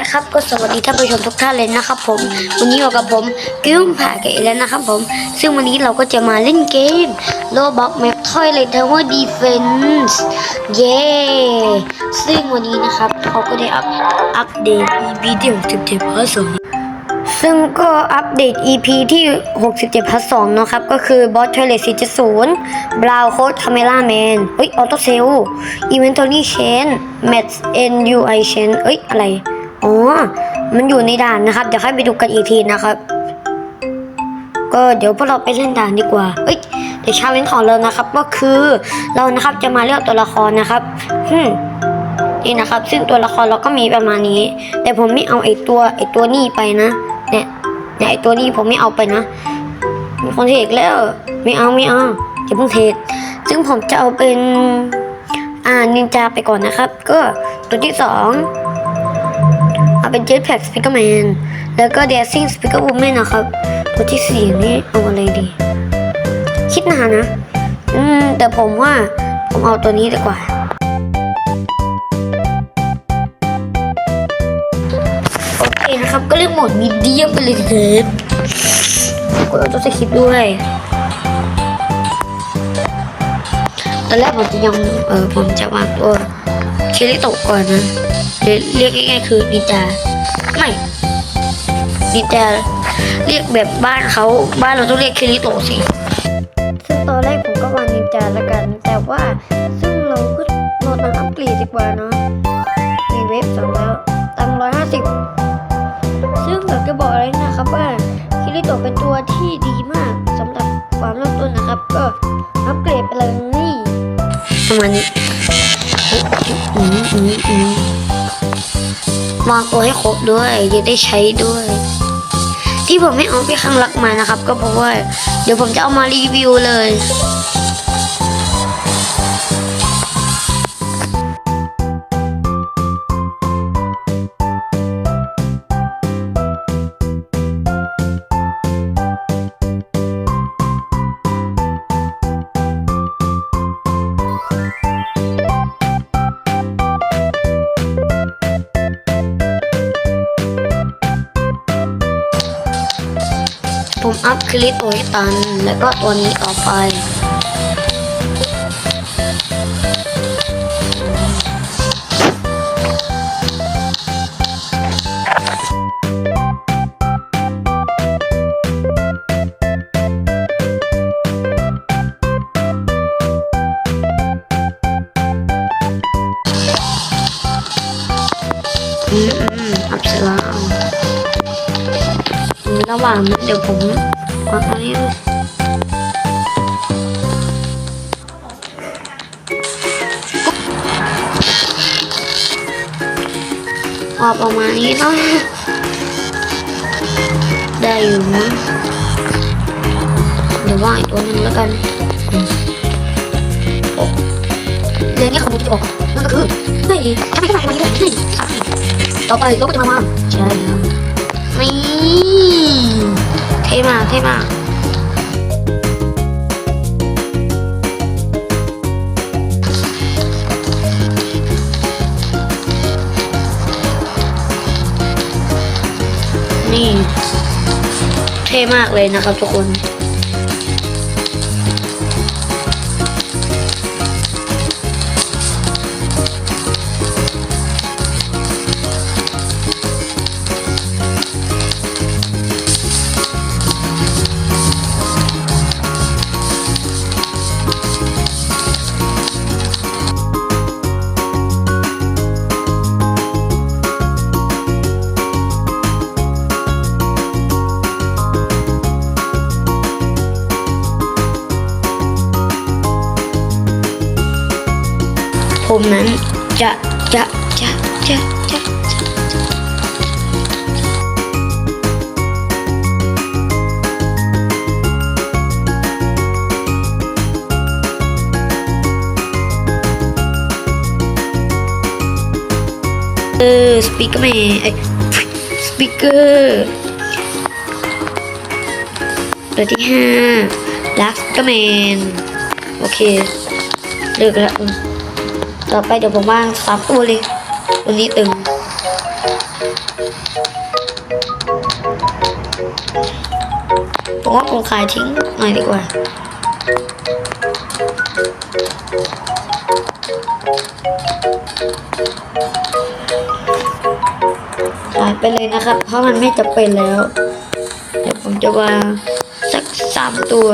และครับก็สวัสดีท่านผู้ชมทุกท่านเลยนะครับผม วันนี้อยู่กับผมกิ้วผ่าเกแล้วนะครับผม ซึ่งวันนี้เราก็จะมาเล่นเกมโลบ็อกแมปทอยเลยทาวเวอร์ดีเฟนส์เย้ซึ่งวันนี้นะครับเขาก็ได้อัปอัปเดต EP ที่67พาร์ทสองซึ่งก็อัปเดต EP ที่ 67พาร์ทสองนะครับ ก็คือบอสทอยเลท4.0บราวโค้ดคาเมล่าแมนเฮ้ยออโต้เซลอีเวนทอรี่เชนแมทเอ็นยูไอเชนเอ้ยอะไร อ๋อ มันอยู่ในด่านนะครับ เดี๋ยวค่อยไปดูกันอีกทีนะครับ ก็เดี๋ยวพวกเราไปเล่นด่านดีกว่า เอ้ย เดี๋ยวชาเลนจ์ของเรานะครับ ก็คือเรานะครับจะมาเลือกตัวละครนะครับฮึมนี่นะครับ ซึ่งตัวละครเราก็มีประมาณนี้ แต่ผมไม่เอาไอตัวไอตัวนี้ไปนะ เนี่ยเนี่ยไอตัวนี้ผมไม่เอาไปนะมีคนเทรดแล้ว ไม่เอาไม่เอาอย่าเพิ่งเทรดซึ่งผมจะเอาเป็น อ่านินจาไปก่อนนะครับ ก็ตัวที่สอง เป็น Jetpack Speakerman แล้วก็ Dancing Speaker Woman นะครับ ตัวที่สี่นี่เอาอะไรดี คิดนานนะ อืม แต่ผมว่าผมเอาตัวนี้ดีกว่า โอเคนะครับ ก็เลือกโหมดมีเดียมไปเลยเถิดกดเอาตัวสคริปต์ด้วยตอนแรกผมจะยังเออผมจะวางตัวเคลิโตะก่อนนะ เรียกเรียกง่ายๆคือนินจาไม่นินจาเรียกแบบบ้านเขาบ้านเราต้องเรียกเคลิโตะสิซึ่งตอนแรกผมก็วางนินจาแล้วกัน แต่ว่าซึ่งเราก็รอตังค์อัปเกรดดีกว่าเนาะมีเว็บสองแล้วตังร้อยห้าสิบซึ่งอยากจะบอกเลยนะครับว่าคิริโตะเป็นตัวที่ดีมากสำหรับความเริ่มต้นนะครับ ก็อัปเกรดไปเลยนี่ประมาณนี้ อืมอืมอืมวางตัวให้ครบด้วยจะได้ใช้ด้วย ที่ผมไม่เอาพี่ข้างรักมานะครับ ก็เพราะว่า เดี๋ยวผมจะเอามารีวิวเลย อัพคลิปโอให้ตัน แล้วก็ตัวนี้ต่อไป ว่ามันเดี๋ยวผมวางอันนี้วางประมาณนี้เนาะได้อยู่มั้งเดี๋ยวว่าอีกตัวหนึงแล้วกันโอ้เรื่องนี้ของผมจะออกนั่นก็คือไม่ดีทำไมต้องทำแบบนี้ด้วยไม่ต่อไปเราก็จะมาใช่แล้ว นี่เท่มากเท่มากนี่เท่มากเลยนะครับทุกคน มนั้นจะจะจะจะจะเออสปีกเกอร์แมนไอสปีกเกอร์ตัวที่ห้าลักกอร์แมนโอเคเลิกแล้ว ต่อไปเดี๋ยวผมว่างสามตัวเลยตัวนี้ตึงผมว่าผมขายทิ้งหน่อยดีกว่าขายไปเลยนะครับ เพราะมันไม่จะเป็นแล้ว เดี๋ยวผมจะวางสักสามตัว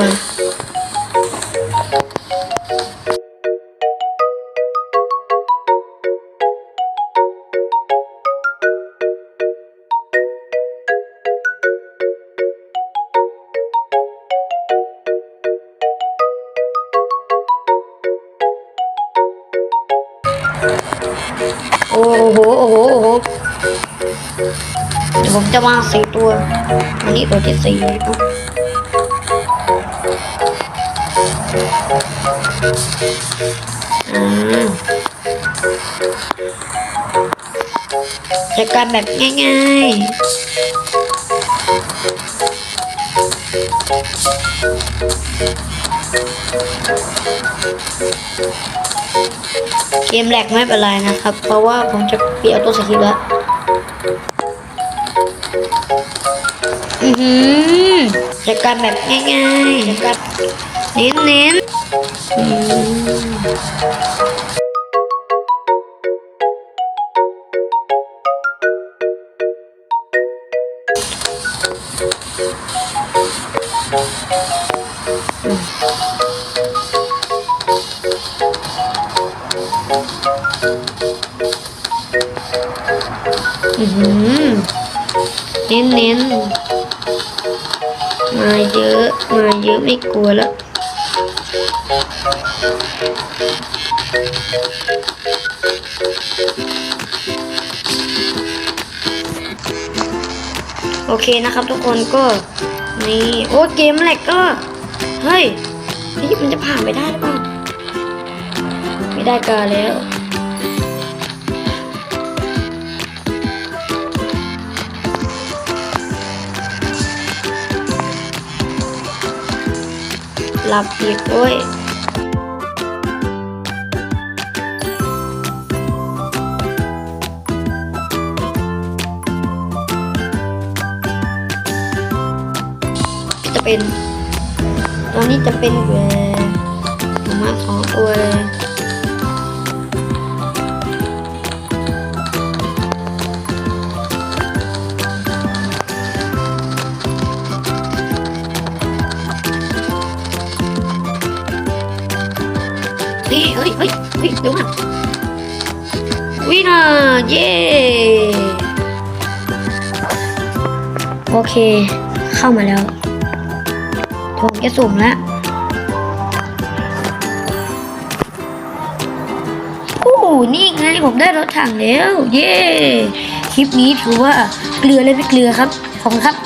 โอ้โหโอ้โหเดี๋ยวผมจะวางสี่ตัวอันนี้ตัวที่สี่เอะอ่าจัดการแบบง่ายๆ เกมแหลกไม่เป็นไรนะครับ เพราะว่าผมจะเปลี่ยนตัวสคริปต์แล้วอือหือจัดการแบบง่ายๆจัดการเน้นเน้นๆอื เน้นเน้นมาเยอะ มาเยอะไม่กลัวแล้วโอเคนะครับทุกคนก็นี่โอ้เกมแหลกก็ เฮ้ยนี่มันจะผ่านไปได้หรือเปล่าไม่ได้กาแล้ว หลับอีกด้วยจะเป็น ตอนนี้จะเป็นแวนประมาณสองตัวเลย ฮ้ยเฮ้ยเฮ้ยเดี๋ยวมาวินาเย้โอเค เข้ามาแล้วผมจะสุ่มแล้วโอ้นี่ไงผมได้รถถังแล้ว เย้คลิปนี้ถือว่าเกลือเลยไม่เกลือครับ ขอบคุณครับ